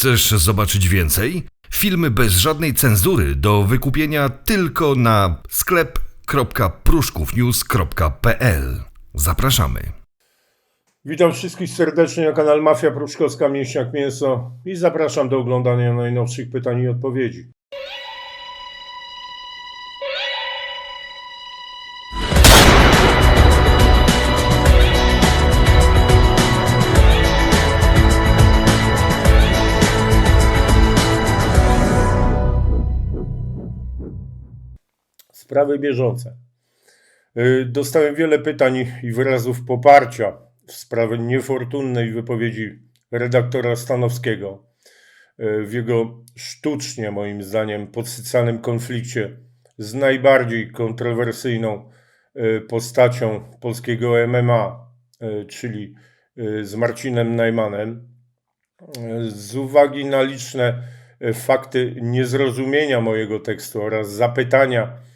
Chcesz zobaczyć więcej? Filmy bez żadnej cenzury do wykupienia tylko na sklep.pruszkównews.pl. Zapraszamy. Witam wszystkich serdecznie na kanal Mafia Pruszkowska Mięśniak Mięso i zapraszam do oglądania najnowszych pytań i odpowiedzi. Sprawy bieżące. Y, Dostałem wiele pytań i wyrazów poparcia w sprawie niefortunnej wypowiedzi redaktora Stanowskiego y, w jego sztucznie, moim zdaniem, podsycanym konflikcie z najbardziej kontrowersyjną y, postacią polskiego MMA, czyli z Marcinem Najmanem. Z uwagi na liczne fakty niezrozumienia mojego tekstu oraz zapytania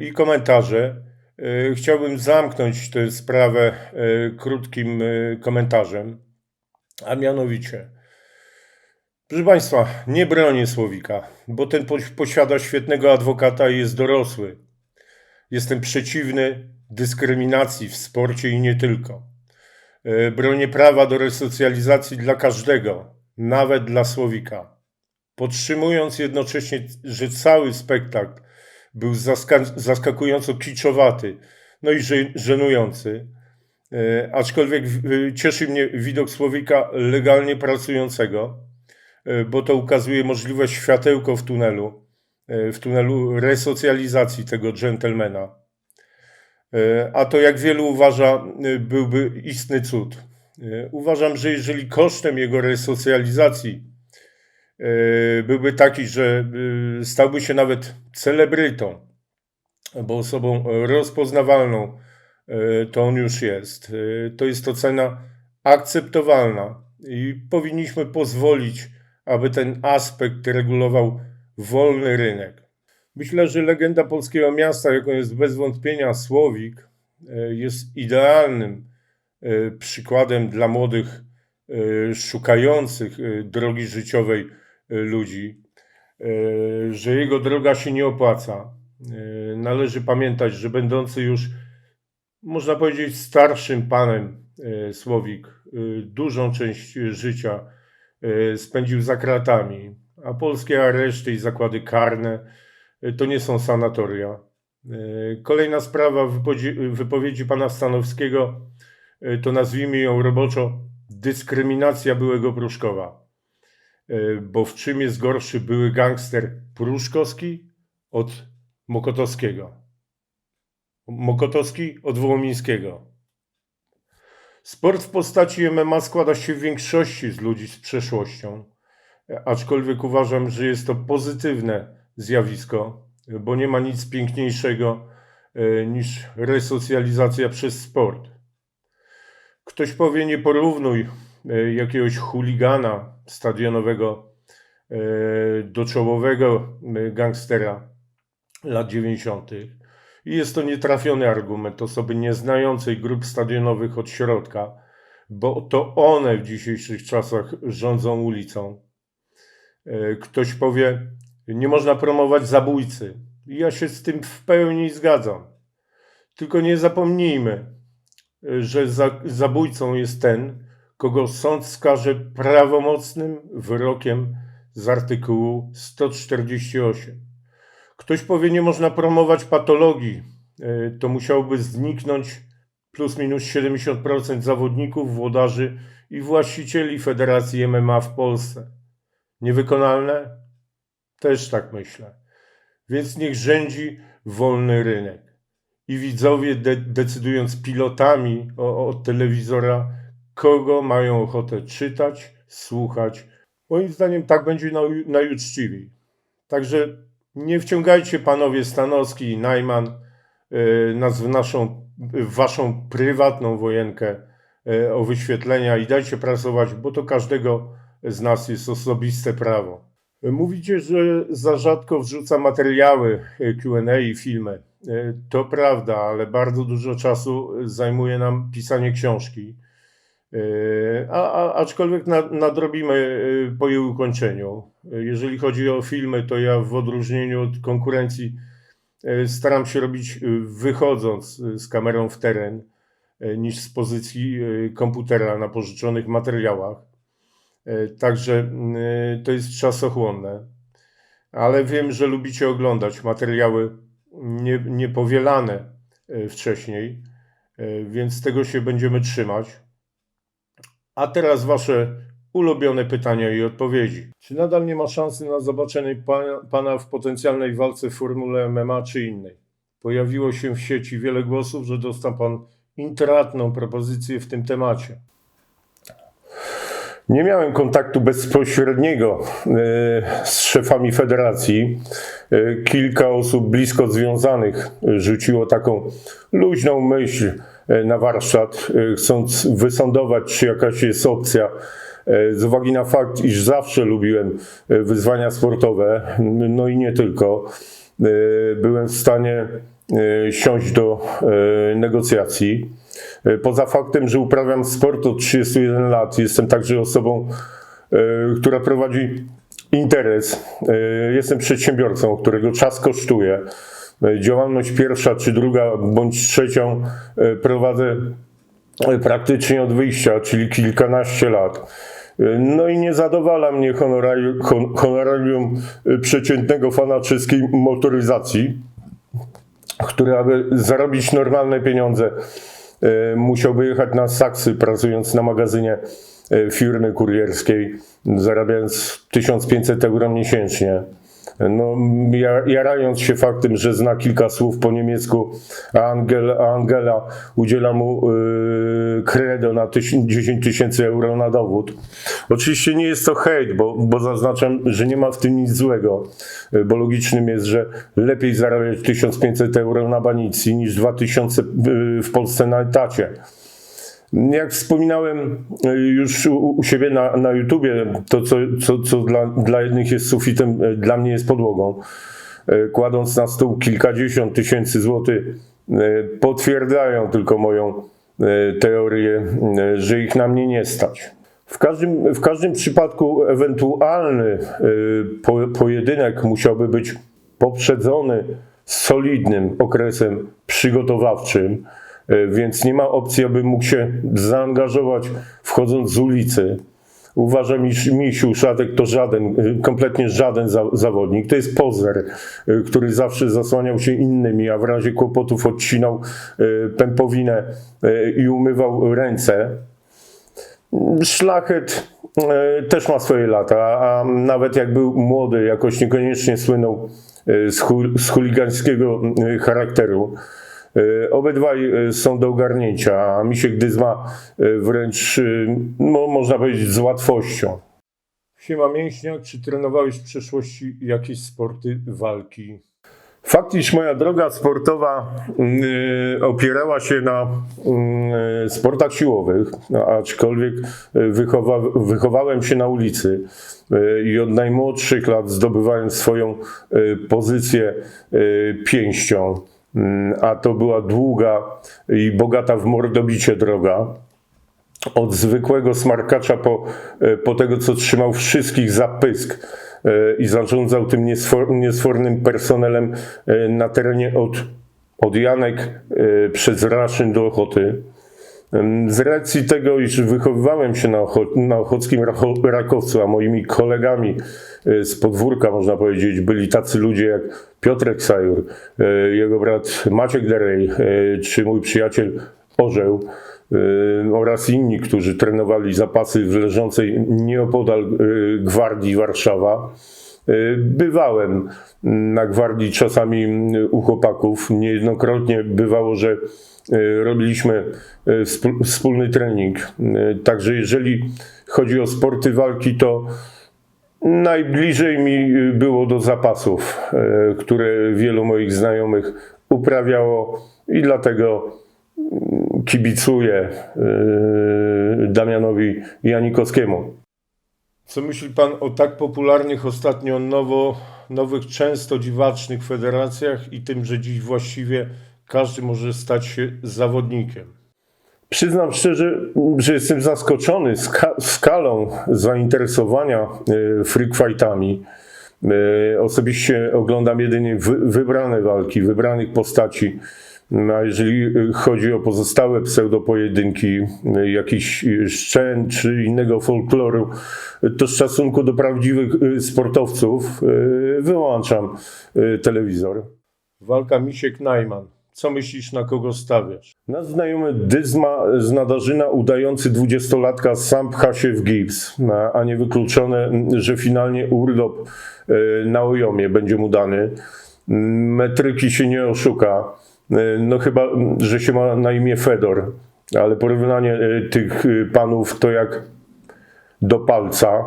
i komentarze, y, chciałbym zamknąć tę sprawę y, krótkim komentarzem, a mianowicie, proszę Państwa, nie bronię Słowika, bo ten posiada świetnego adwokata i jest dorosły. Jestem przeciwny dyskryminacji w sporcie i nie tylko. Bronię prawa do resocjalizacji dla każdego, nawet dla Słowika. Podtrzymując jednocześnie, że cały spektakl był zaska- zaskakująco kiczowaty, no i że- żenujący. E, aczkolwiek cieszy mnie widok Słowika legalnie pracującego, e, bo to ukazuje możliwe światełko w tunelu, e, w tunelu resocjalizacji tego dżentelmena. A to, jak wielu uważa, byłby istny cud. Uważam, że jeżeli kosztem jego resocjalizacji byłby taki, że e, stałby się nawet celebrytą, bo osobą rozpoznawalną e, to on już jest. E, To jest to cena akceptowalna i powinniśmy pozwolić, aby ten aspekt regulował wolny rynek. Myślę, że legenda polskiego miasta, jaką jest bez wątpienia Słowik, e, jest idealnym e, przykładem dla młodych, e, szukających e, drogi życiowej e, ludzi, e, że jego droga się nie opłaca. E, Należy pamiętać, że będący już, można powiedzieć, starszym panem e, Słowik dużą część życia spędził za kratami, a polskie areszty i zakłady karne to nie są sanatoria. Kolejna sprawa wypowiedzi, pana Stanowskiego to nazwijmy ją roboczo dyskryminacja byłego Pruszkowa. E, Bo w czym jest gorszy były gangster Pruszkowski od Mokotowskiego? Mokotowski od Wołomińskiego. Sport w postaci MMA składa się w większości z ludzi z przeszłością, e, aczkolwiek uważam, że jest to pozytywne zjawisko, bo nie ma nic piękniejszego e, niż resocjalizacja przez sport. Ktoś powie, nie porównuj jakiegoś chuligana stadionowego e, do czołowego e, gangstera lat 90. I jest to nietrafiony argument osoby nieznającej grup stadionowych od środka, bo to one w dzisiejszych czasach rządzą ulicą. E, Ktoś powie, nie można promować zabójcy. Ja się z tym w pełni zgadzam. Tylko nie zapomnijmy, e, że za, zabójcą jest ten, kogo sąd skaże prawomocnym wyrokiem z artykułu 148. Ktoś powie, nie można promować patologii. E, To musiałoby zniknąć plus minus 70% zawodników, włodarzy i właścicieli Federacji MMA w Polsce. Niewykonalne? Też tak myślę. Więc niech rządzi wolny rynek. I widzowie, de- decydując pilotami o- od telewizora, kogo mają ochotę czytać, słuchać. Moim zdaniem tak będzie naj- najuczciwiej. Także nie wciągajcie panowie Stanowski i Najman y, nas w naszą, w waszą prywatną wojenkę y, o wyświetlenia i dajcie pracować, bo to każdego z nas jest osobiste prawo. Mówicie, że za rzadko wrzuca materiały y, Q&A i filmy. To prawda, ale bardzo dużo czasu zajmuje nam pisanie książki. E, A, a, aczkolwiek nad, nadrobimy e, po jej ukończeniu. E, Jeżeli chodzi o filmy, to ja w odróżnieniu od konkurencji staram się robić wychodząc z kamerą w teren, niż z pozycji komputera na pożyczonych materiałach. Także mm, to jest czasochłonne. Ale wiem, że lubicie oglądać materiały nie, niepowielane wcześniej, więc tego się będziemy trzymać. A teraz Wasze ulubione pytania i odpowiedzi. Czy nadal nie ma szansy na zobaczenie pana, pana w potencjalnej walce w formule MMA czy innej? Pojawiło się w sieci wiele głosów, że dostał Pan intratną propozycję w tym temacie. Nie miałem kontaktu bezpośredniego e, z szefami federacji. E, Kilka osób blisko związanych rzuciło taką luźną myśl na warsztat, e, chcąc wysądować, czy jakaś jest opcja. E, Z uwagi na fakt, iż zawsze lubiłem e, wyzwania sportowe, no i nie tylko, e, byłem w stanie e, siąść do e, negocjacji. E, Poza faktem, że uprawiam sport od 31 lat, jestem także osobą, e, która prowadzi interes. E, Jestem przedsiębiorcą, którego czas kosztuje. E, Działalność pierwsza czy druga bądź trzecią e, prowadzę e, praktycznie od wyjścia, czyli kilkanaście lat. No i nie zadowala mnie honorarium, hon- honorarium przeciętnego fana czeskiej motoryzacji, który aby zarobić normalne pieniądze musiałby jechać na saksy pracując na magazynie firmy kurierskiej, zarabiając 1500 euro miesięcznie. No, ja- jarając się faktem, że zna kilka słów po niemiecku, a Angela, a Angela udziela mu yy, credo na tyś- 10 tysięcy euro na dowód. Oczywiście nie jest to hejt, bo, bo zaznaczam, że nie ma w tym nic złego, yy, bo logicznym jest, że lepiej zarabiać 1500 euro na banicji niż 2000 yy, w Polsce na etacie. Jak wspominałem y, już u, siebie na, na YouTubie, to co, co, co dla, dla jednych jest sufitem, y, dla mnie jest podłogą. Y, Kładąc na stół kilkadziesiąt tysięcy złotych, potwierdzają tylko moją teorię, że ich na mnie nie stać. W każdym, w każdym przypadku ewentualny po, pojedynek musiałby być poprzedzony solidnym okresem przygotowawczym, więc nie ma opcji, aby mógł się zaangażować wchodząc z ulicy. Uważam, iż Misiu Szatek to żaden, y, kompletnie żaden za, zawodnik. To jest pozer, y, który zawsze zasłaniał się innymi, a w razie kłopotów odcinał pępowinę i umywał ręce. Szlachet e, też ma swoje lata, a nawet jak był młody, jakoś niekoniecznie słynął e, z, hu- z chuligańskiego e, charakteru. E, Obydwaj e, są do ogarnięcia, a Misiek Dyzma e, wręcz, no, można powiedzieć, z łatwością. Siema Mięśniak, czy trenowałeś w przeszłości jakieś sporty walki? Fakt, iż moja droga sportowa y, opierała się na y, sportach siłowych, aczkolwiek wychowa, wychowałem się na ulicy i od najmłodszych lat zdobywałem swoją pozycję pięścią, a to była długa i bogata w mordobicie droga od zwykłego smarkacza po, e, po tego, co trzymał wszystkich za pysk e, i zarządzał tym niesfor, niesfornym personelem e, na terenie od, od Janek przez Raszyn do Ochoty. Z racji tego, iż wychowywałem się na, Ocho, na Ochockim Rakowcu, a moimi kolegami e, z podwórka, można powiedzieć, byli tacy ludzie jak Piotrek Sajur, e, jego brat Maciek Derej, e, czy mój przyjaciel Orzeł oraz inni, którzy trenowali zapasy w leżącej nieopodal Gwardii Warszawa. Bywałem na gwardii czasami u chłopaków. Niejednokrotnie bywało, że robiliśmy e, wspól- wspólny trening. E, Także jeżeli chodzi o sporty walki, to najbliżej mi było do zapasów, które wielu moich znajomych uprawiało i dlatego mm, kibicuję Damianowi Janikowskiemu. Co myśli Pan o tak popularnych ostatnio nowo, nowych, często dziwacznych federacjach i tym, że dziś właściwie każdy może stać się zawodnikiem? Przyznam szczerze, że jestem zaskoczony ska- skalą zainteresowania e, freak fightami. E, Osobiście oglądam jedynie wy- wybrane walki, wybranych postaci. A jeżeli chodzi o pozostałe pseudopojedynki, e, jakiś szczęt czy innego folkloru, to z szacunku do prawdziwych sportowców wyłączam telewizor. Walka Misiek-Najman. Co myślisz, na kogo stawiasz? Nasz znajomy Dyzma z Nadarzyna udający dwudziestolatka sam pcha się w gips, a- nie wykluczone, że finalnie urlop e, na ojomie będzie mu dany. Metryki się nie oszuka. E, No chyba, że się ma na imię Fedor, ale porównanie e, tych panów to jak do palca.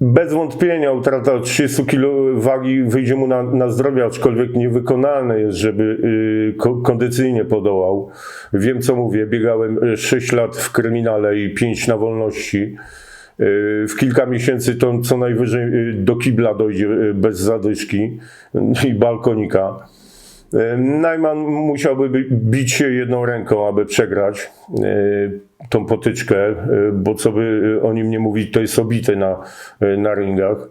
Bez wątpienia utrata 30 kg wagi wyjdzie mu na, na zdrowie, aczkolwiek niewykonalne jest, żeby ko- kondycyjnie podołał. Wiem co mówię, biegałem 6 lat w kryminale i 5 na wolności. Yy, W kilka miesięcy to co najwyżej yy, do kibla dojdzie bez zadyszki i balkonika. E, Najman musiałby bi- bić się jedną ręką, aby przegrać e, tą potyczkę, e, bo co by o nim nie mówić, to jest obity na, e, na ringach.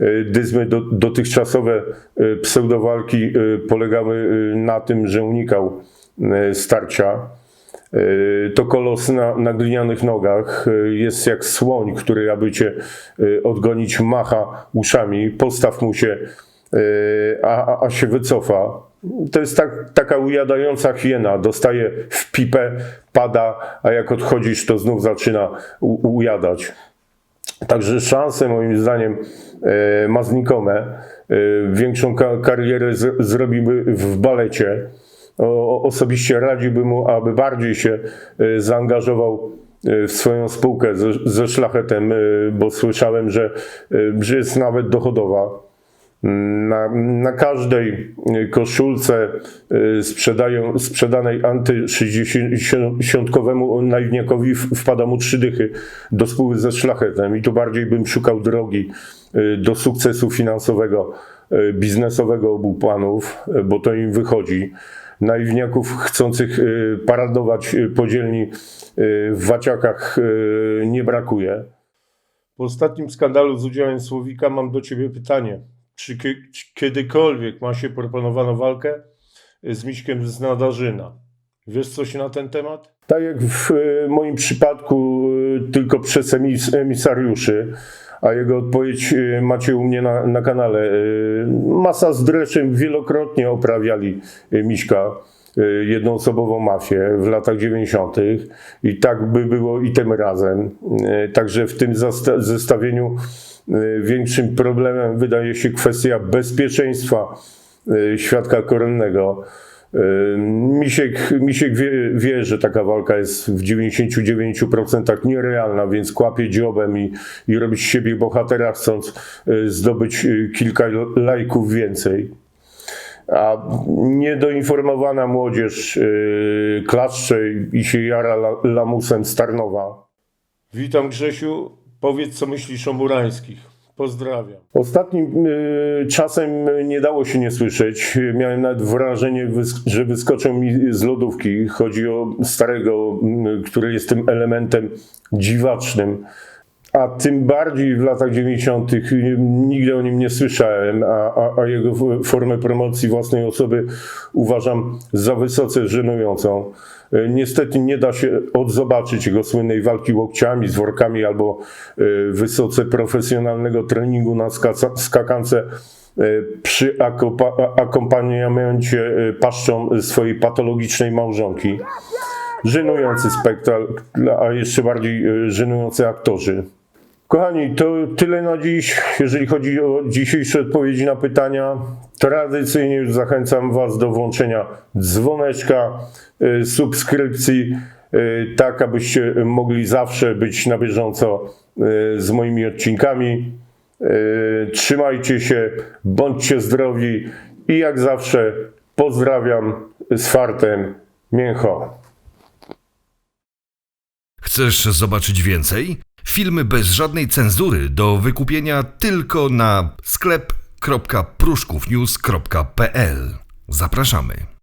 E, Dyzmy do, dotychczasowe e, pseudowalki e, polegały e, na tym, że unikał e, starcia. E, To kolos na, na glinianych nogach e, jest jak słoń, który aby cię e, odgonić macha uszami, postaw mu się, e, a, a, a się wycofa. To jest tak, taka ujadająca hiena, dostaje w pipę, pada, a jak odchodzisz, to znów zaczyna u, ujadać. Także szanse moim zdaniem e, ma znikome. E, Większą ka- karierę z, zrobiłby w balecie. O, osobiście radziłbym mu, aby bardziej się e, zaangażował e, w swoją spółkę ze, ze szlachetem, e, bo słyszałem, że, e, że jest nawet dochodowa. Na, na każdej koszulce y, sprzedają, sprzedanej anty-60-kowemu naiwniakowi wpada mu trzy dychy do spóły ze szlachetem i tu bardziej bym szukał drogi y, do sukcesu finansowego, y, biznesowego obu panów, bo to im wychodzi. Naiwniaków chcących paradować podzielni w waciakach nie brakuje. Po ostatnim skandalu z udziałem Słowika mam do Ciebie pytanie. Czy, kie- czy kiedykolwiek ma się proponowano walkę z Miśkiem z Nadarzyna? Wiesz coś na ten temat? Tak jak w e, moim przypadku e, tylko przez emis, emisariuszy, a jego odpowiedź e, macie u mnie na, na kanale. Masa z Dreszem wielokrotnie oprawiali Miśka jednoosobową mafię w latach 90. i tak by było i tym razem. Także w tym zestawieniu większym problemem wydaje się kwestia bezpieczeństwa e, świadka koronnego. E, Misiek, Misiek wie, wie, że taka walka jest w 99% nierealna, więc kłapie dziobem i, i robi z siebie bohatera, chcąc zdobyć kilka lajków więcej. A niedoinformowana młodzież klaszcze i się jara la, lamusem z Tarnowa. Witam Grzesiu, powiedz co myślisz o Murańskich. Pozdrawiam. Ostatnim y, czasem nie dało się nie słyszeć. Miałem nawet wrażenie, że wyskoczą mi z lodówki. Chodzi o starego, y, który jest tym elementem dziwacznym. A tym bardziej w latach 90. nigdy o nim nie słyszałem, a, a, a jego formę promocji własnej osoby uważam za wysoce żenującą. E, Niestety nie da się odzobaczyć jego słynnej walki łokciami z workami albo e, wysoce profesjonalnego treningu na skakance e, przy akompaniamencie paszczą swojej patologicznej małżonki. Żenujący spektakl, a jeszcze bardziej żenujący aktorzy. Kochani, to tyle na dziś. Jeżeli chodzi o dzisiejsze odpowiedzi na pytania, tradycyjnie już zachęcam Was do włączenia dzwoneczka, y, subskrypcji, y, tak abyście mogli zawsze być na bieżąco y, z moimi odcinkami. Trzymajcie się, bądźcie zdrowi i jak zawsze pozdrawiam z fartem Mięcho. Chcesz zobaczyć więcej? Filmy bez żadnej cenzury do wykupienia tylko na sklep.pruszkównews.pl. Zapraszamy.